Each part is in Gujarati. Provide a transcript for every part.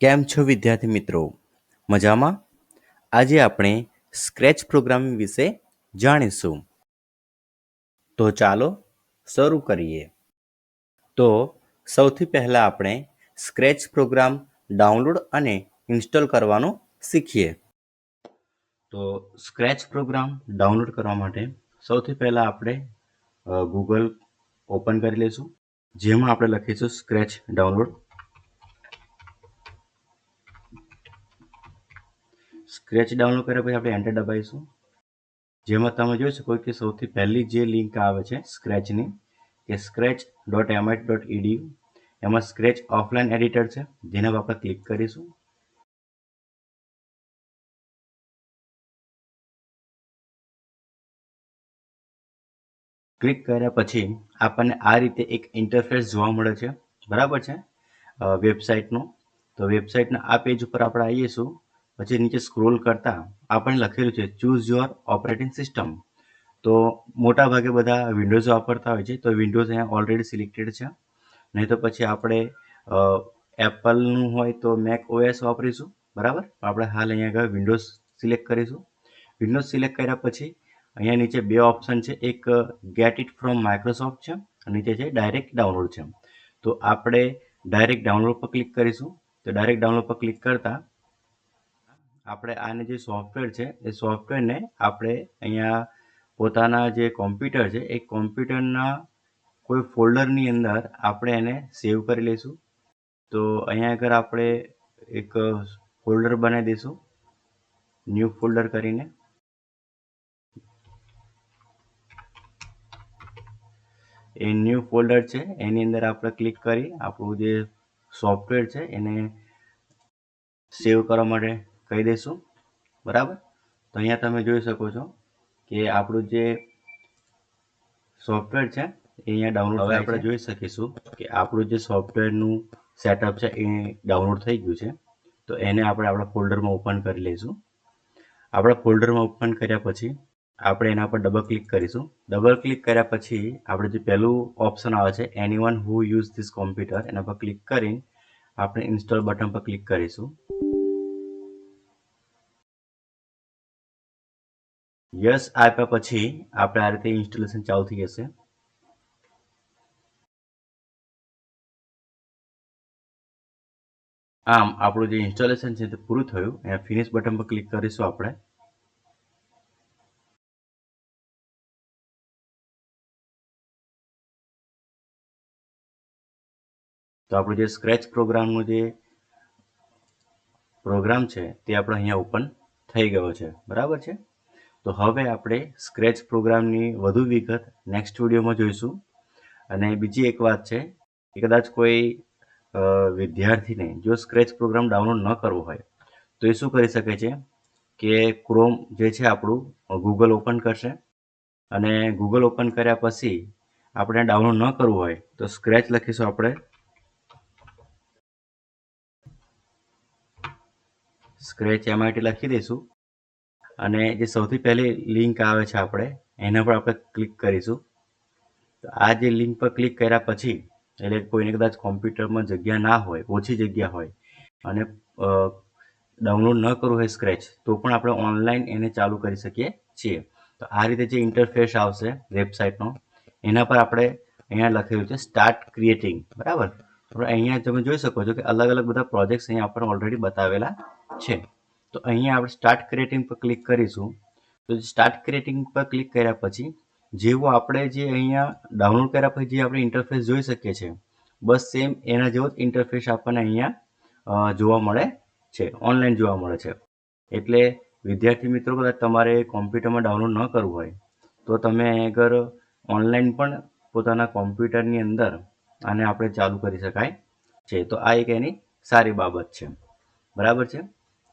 કેમ છો વિદ્યાર્થી મિત્રો? મજામાં? આજે આપણે સ્ક્રેચ પ્રોગ્રામિંગ વિશે જાણીશું. તો ચાલો શરૂ કરીએ. તો સૌથી પહેલાં આપણે સ્ક્રેચ પ્રોગ્રામ ડાઉનલોડ અને ઇન્સ્ટોલ કરવાનું શીખીએ. તો સ્ક્રેચ પ્રોગ્રામ ડાઉનલોડ કરવા માટે સૌથી પહેલાં આપણે ગૂગલ ઓપન કરી લઈશું. જેમાં આપણે લખીશું સ્ક્રેચ ડાઉનલોડ. સ્ક્રેચ ડાઉનલોડ કર્યા પછી આપણે એન્ટર દબાવીશું. જેમાં તમે જોઈ શકો કે સૌથી પહેલી જે લિંક આવે છે સ્ક્રેચની કે scratch dot MIT dot edu એમાં સ્ક્રેચ ઓફલાઈન એડિટર છે, જેના પર આપણે ક્લિક કરીશું. ક્લિક કર્યા પછી આપણને આ રીતે એક ઇન્ટરફેસ જોવા મળે છે. બરાબર છે? વેબસાઇટનું તો વેબસાઇટના આ પેજ ઉપર આપણે આવીશું. પછી નીચે સ્ક્રોલ કરતા આપણે લખેલું છે ચૂઝ યોર ઓપરેટિંગ સિસ્ટમ તો મોટા ભાગે બધા વિન્ડોઝ વાપરતા હોય છે, તો વિન્ડોઝ અહીંયા ઓલરેડી સિલેક્ટેડ છે. નહીં તો પછી આપણે એપલનું હોય તો મેક ઓએસ વાપરીશું, બરાબર? આપણે હાલ અહીંયા આગળ વિન્ડોઝ સિલેક્ટ કરીશું. વિન્ડોઝ સિલેક્ટ કર્યા પછી અહીંયા નીચે બે ઓપ્શન છે, એક ગેટ ઇટ ફ્રોમ માઇક્રોસોફ્ટ છે, અને નીચે છે ડાયરેક્ટ ડાઉનલોડ છે. તો આપણે ડાયરેક્ટ ડાઉનલોડ પર ક્લિક કરીશું. તો ડાયરેક્ટ ડાઉનલોડ પર ક્લિક કરતા આપણે આને જે સોફ્ટવેર છે, એ સોફ્ટવેરને આપણે અહીંયા પોતાના જે કોમ્પ્યુટર છે, એ કોમ્પ્યુટરના કોઈ ફોલ્ડરની અંદર આપણે એને સેવ કરી લઈશું. તો અહીંયા આગળ આપણે એક ફોલ્ડર બનાવી દઈશું ન્યૂ ફોલ્ડર કરીને. એ ન્યૂ ફોલ્ડર છે, એની અંદર આપણે ક્લિક કરી આપણું જે સોફ્ટવેર છે, એને સેવ કરવા માટે કહી દઈશું બરાબર? તો અહીંયા તમે જોઈ શકો છો કે આપણું જે સોફ્ટવેર છે એ અહીંયા ડાઉનલોડ હવે આપણે જોઈ શકીશું કે આપણું જે સોફ્ટવેરનું સેટઅપ છે એ ડાઉનલોડ થઈ ગયું છે. તો એને આપણે આપણા ફોલ્ડરમાં ઓપન કરી લઈશું. આપણા ફોલ્ડરમાં ઓપન કર્યા પછી આપણે એના પર ડબલ ક્લિક કરીશું. ડબલ ક્લિક કર્યા પછી આપણે જે પહેલું ઓપ્શન આવે છે એની one who use this computer એના પર ક્લિક કરીને આપણે ઇન્સ્ટોલ બટન પર ક્લિક કરીશું. યસ, આપ્યા પછી આપણે આ રીતે ઇન્સ્ટોલેશન ચાલુ થઈ જશે. આમ, આપણું જે ઇન્સ્ટોલેશન છે તે પૂરું થયું. અહીંયા ફિનિશ બટન પર ક્લિક કરીશું આપણે. તો આપણું જે સ્ક્રેચ પ્રોગ્રામનો જે પ્રોગ્રામ છે તે આપણે અહીંયા ઓપન થઈ ગયો છે. બરાબર છે? તો હવે આપણે સ્ક્રેચ પ્રોગ્રામની વધુ વિગત નેક્સ્ટ વિડીયોમાં જોઈશું. અને બીજી એક વાત છે કે કદાચ કોઈ વિદ્યાર્થીને જો સ્ક્રેચ પ્રોગ્રામ ડાઉનલોડ ન કરવો હોય, તો એ શું કરી શકે છે કે ક્રોમ જે છે આપણું ગૂગલ ઓપન કરશે. અને ગૂગલ ઓપન કર્યા પછી આપણે ડાઉનલોડ ન કરવું હોય, તો સ્ક્રેચ લખીશું આપણે. સ્ક્રેચ એમઆઈટી લખી દઈશું. અને જે સૌથી પહેલી લિંક આવે છે આપણે, એના પર આપણે ક્લિક કરીશું. તો આ જે લિંક પર ક્લિક કર્યા પછી, એટલે કોઈને કદાચ કોમ્પ્યુટરમાં જગ્યા ના હોય, ઓછી જગ્યા હોય, અને ડાઉનલોડ ન કરવું હોય સ્ક્રેચ, તો પણ આપણે ઓનલાઈન એને ચાલુ કરી શકીએ છીએ. તો આ રીતે જે ઇન્ટરફેસ આવશે વેબસાઇટનો, એના પર આપણે અહીંયા લખેલું છે સ્ટાર્ટ ક્રિએટિંગ, બરાબર? આપણે અહીંયા તમે જોઈ શકો છો કે અલગ અલગ બધા પ્રોજેક્ટ્સ અહીંયા આપણને ઓલરેડી બતાવેલા છે. તો અહીંયા આપણે સ્ટાર્ટ ક્રિએટિંગ પર ક્લિક કરીશું. તો સ્ટાર્ટ ક્રિએટિંગ પર ક્લિક કર્યા પછી, જેવું આપણે જે અહીંયા ડાઉનલોડ કર્યા પછી જે આપણે ઇન્ટરફેસ જોઈ શકીએ છીએ, બસ સેમ એના જેવો જ ઇન્ટરફેસ આપણને અહીંયા જોવા મળે છે. ઓનલાઈન જોવા મળે છે. એટલે વિદ્યાર્થી મિત્રો, કદાચ તમારે કોમ્પ્યુટરમાં ડાઉનલોડ ન કરવું હોય, તો તમે આગળ ઓનલાઈન પણ પોતાના કોમ્પ્યુટરની અંદર આને આપણે ચાલુ કરી શકાય છે. તો આ એક એની સારી બાબત છે. બરાબર છે?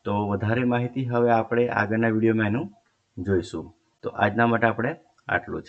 તો વધારે માહિતી હવે આપણે આગળના વિડીયોમાં એનું જોઈશું. તો આજના માટે આપણે આટલું જ.